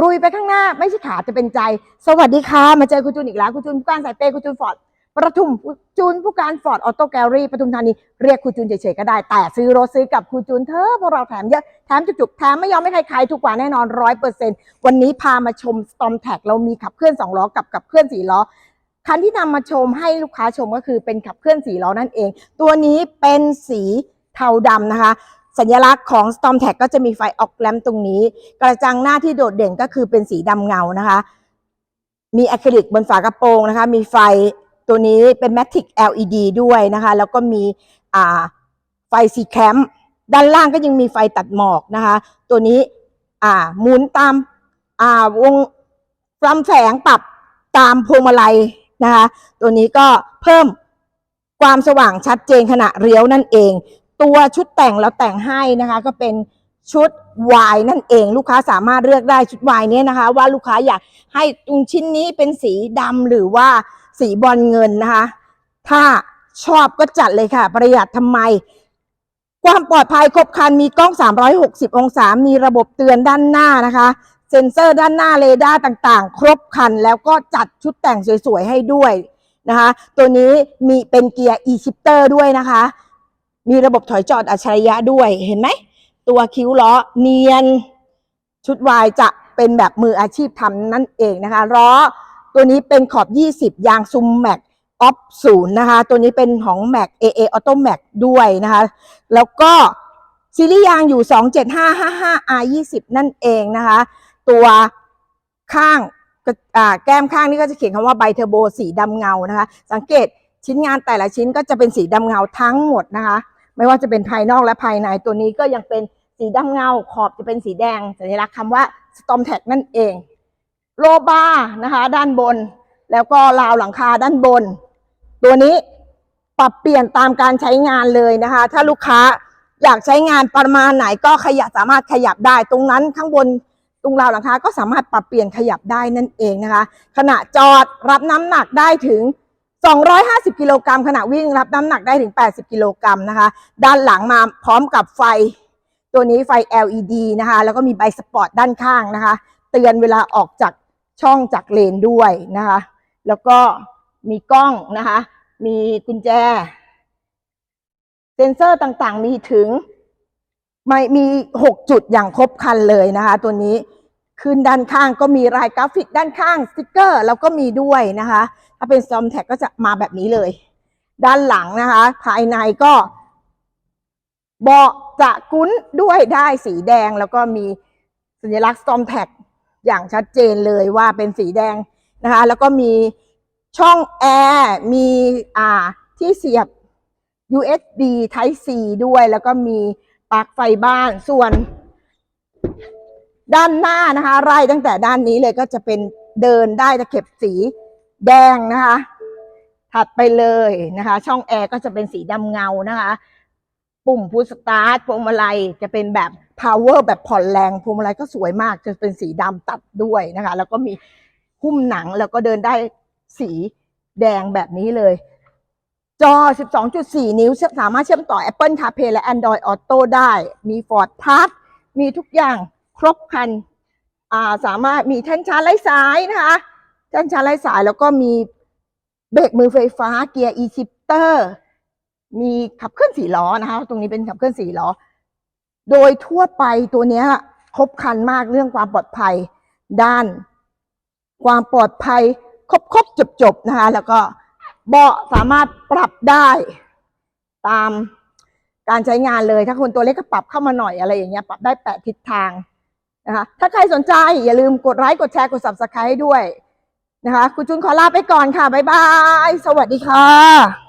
รุยไปข้างหน้าไม่ใช่ขาจะเป็นใจ สวัสดีค่ะ มาเจอคุณจูนอีกแล้วคุณจูนผู้การสายเปย์คุณจูนฟอร์ดประทุมจูนผู้การฟอร์ดออโต้แกลลี่ปทุมธานีเรียกคุณจูนเฉยๆก็ได้ แต่ซื้อรถซื้อกับคุณจูนเธอพวกเราแถมเยอะ แถมจุกๆ แถมไม่ยอมให้ใครขายถูกกว่าแน่นอนร้อยเปอร์เซ็นต์วันนี้พามาชม Storm t a g เรามีขับเคลื่อนสองล้อกับขับเคลื่อนสี่ล้อคันที่นำมาชมให้ลูกค้าชมก็คือเป็นขับเคลื่อนสีล้อนั่นเอง ตัวนี้เป็นสีเทาดำนะคะ สัญลักษณ์ของ Storm t a g ก็จะมีไฟออกแลมตรงนี้ กระจังหน้าที่โดดเด่นก็คือเป็นสีดำเงานะคะ มีอะคริลิกบนฝากระโปรงนะคะ มีไฟตัวนี้เป็น Matic LED ด้วยนะคะ แล้วก็มีไฟสีแคมด้านล่างก็ยังมีไฟตัดหมอกนะคะ ตัวนี้หมุนตามาวงลำแสงปรับตามพวงมาลัยนะคะ ตัวนี้ก็เพิ่มความสว่างชัดเจนขณะเลี้ยวนั่นเอง ตัวชุดแต่งเราแต่งให้นะคะ ก็เป็นชุดวายนั่นเอง ลูกค้าสามารถเลือกได้ชุดวายเนี้ยนะคะ ว่าลูกค้าอยากให้ตรงชิ้นนี้เป็นสีดำหรือว่าสีบอลเงินนะคะ ถ้าชอบก็จัดเลยค่ะ ประหยัดทำไม ความปลอดภัยครบครันมีกล้อง 360 องศา มีระบบเตือนด้านหน้านะคะ เซ็นเซอร์ด้านหน้าเรดาร์ต่างๆ ครบครันแล้วก็จัดชุดแต่งสวยๆให้ด้วยนะคะ ตัวนี้มีเป็นเกียร์ e-shifter ด้วยนะคะ มีระบบถอยจอดอัจฉริยะด้วยเห็นไหม ตัวคิ้วล้อเนียน ชุดวายจะเป็นแบบมืออาชีพทำนั่นเองนะคะล้อตัวนี้เป็นขอบ 20 ยางซุมแม็กออฟศูนย์นะคะ ตัวนี้เป็นของ Mac AA Auto Mac ด้วยนะคะ แล้วก็ซีรีส์ยางอยู่ 27555 R20 นั่นเองนะคะ ตัวข้างแก้มข้างนี่ก็จะเขียนคำว่าไบเทอร์โบสีดำเงานะคะ สังเกตชิ้นงานแต่ละชิ้นก็จะเป็นสีดำเงาทั้งหมดนะคะ ไม่ว่าจะเป็นภายนอกและภายในตัวนี้ก็ยังเป็นสีดำเงา ขอบจะเป็นสีแดงสัญลักษณ์คำว่า Storm Tag นั่นเอง โลบาร์นะคะ ด้านบน แล้วก็ราวหลังคาด้านบน ตัวนี้ปรับเปลี่ยนตามการใช้งานเลยนะคะ ถ้าลูกค้าอยากใช้งานประมาณไหนก็ขยับสามารถขยับได้ ตรงนั้นข้างบนตรงราวหลังคาก็สามารถปรับเปลี่ยนขยับได้นั่นเองนะคะ ขณะจอดรับน้ำหนักได้ถึง 250 กิโลกรัมขณะวิ่งรับน้ำหนักได้ถึง 80 กิโลกรัมนะคะ ด้านหลังมาพร้อมกับไฟ ตัวนี้ไฟ LED นะคะ แล้วก็มีใบสปอร์ตด้านข้างนะคะ เตือนเวลาออกจากช่องจากเลนด้วยนะคะ แล้วก็มีกล้องนะคะ มีกุญแจ เซนเซอร์ต่างๆ มีถึงไม่มี 6 จุดอย่างครบครันเลยนะคะ ตัวนี้ ขึ้นด้านข้างก็มีรายกราฟิกด้านข้างสติกเกอร์แล้วก็มีด้วยนะคะ ถ้าเป็นซอมแท็กก็จะมาแบบนี้เลย ด้านหลังนะคะ ภายในก็เบาะจะกุ้นด้วยได้สีแดงแล้วก็มีสัญลักษณ์ Storm Tag อย่างชัดเจนเลยว่าเป็นสีแดงนะคะ แล้วก็มีช่องแอร์มีอ่าที่เสียบ USB Type C ด้วย แล้วก็มีปลั๊กไฟบ้านส่วน ด้านหน้านะคะ ไล่ตั้งแต่ด้านนี้เลยก็จะเป็นเดินได้ตะเข็บสีแดงนะคะ ถัดไปเลยนะคะ ช่องแอร์ก็จะเป็นสีดำเงานะคะ ปุ่มพุสตาร์ทพวงมาลัยจะเป็นแบบ power แบบผ่อนแรงพวงมาลัยก็สวยมาก จะเป็นสีดำตัดด้วยนะคะ แล้วก็มีหุ้มหนังแล้วก็เดินได้สีแดงแบบนี้เลย จอ 12.4 นิ้วสามารถเชื่อมต่อ Apple CarPlay และ Android Auto ได้ มี Ford Touch มีทุกอย่าง ครบคันาสามารถมีแท่นชาร์จไร้สายนะคะแท่นชาร์จไร้สายแล้วก็มีเบรกมือไฟฟ้าเกียร์ e-shifter มีขับเคลื่อนสี่ล้อนะคะ ตรงนี้เป็นขับเคลื่อนสี่ล้อ โดยทั่วไปตัวนี้ครบคันมากเรื่องความปลอดภัยด้าน ความปลอดภัยครบครบจบจบนะคะ แล้วก็เบาะสามารถปรับได้ตามการใช้งานเลย ถ้าคนตัวเล็กก็ปรับเข้ามาหน่อยอะไรอย่างเงี้ยปรับได้แปดทิศทาง นะคะถ้าใครสนใจอย่าลืมกดไลค์กดแชร์กด subscribe ให้ด้วยนะคะคุณจุนขอลาไปก่อนค่ะ บ๊ายบาย สวัสดีค่ะ